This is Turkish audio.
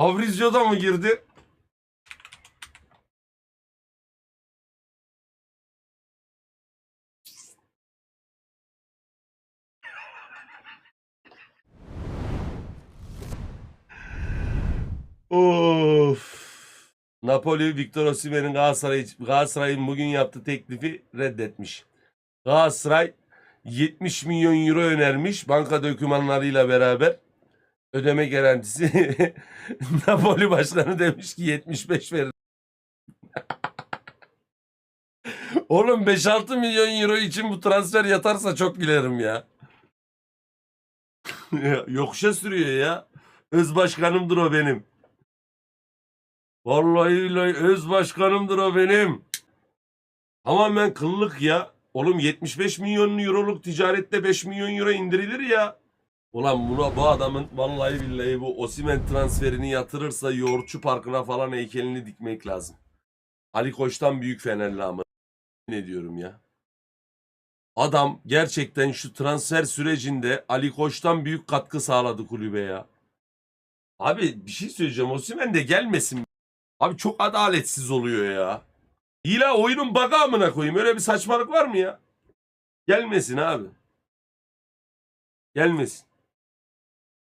Fabrizio da mı girdi? Of. Napoli Victor Osimhen'in Galatasaray, Galatasaray'ın bugün yaptığı teklifi reddetmiş. Galatasaray 70 milyon euro önermiş banka dokümanlarıyla beraber. Ödeme garantisi. Napoli başkanı demiş ki 75 verir. Oğlum 5-6 milyon euro için bu transfer yatarsa çok gülerim. Ya, Yokuşa sürüyor ya. Öz başkanımdır o benim. Vallahi billahi öz başkanımdır o benim. Tamamen kıllık ya. Oğlum 75 milyon euroluk ticarette 5 milyon euro indirilir ya. Ulan buna bu adamın vallahi billahi bu Osimen transferini yatırırsa Yoğurtçu Parkı'na falan heykelini dikmek lazım. Ali Koç'tan büyük Fenerli ama ne diyorum ya. Adam gerçekten şu transfer sürecinde Ali Koç'tan büyük katkı sağladı kulübe ya. Abi bir şey söyleyeceğim. Osimhen de gelmesin. Abi çok adaletsiz oluyor ya. İyi la oyunun bug'ı amına koyayım. Öyle bir saçmalık var mı ya? Gelmesin abi. Gelmesin.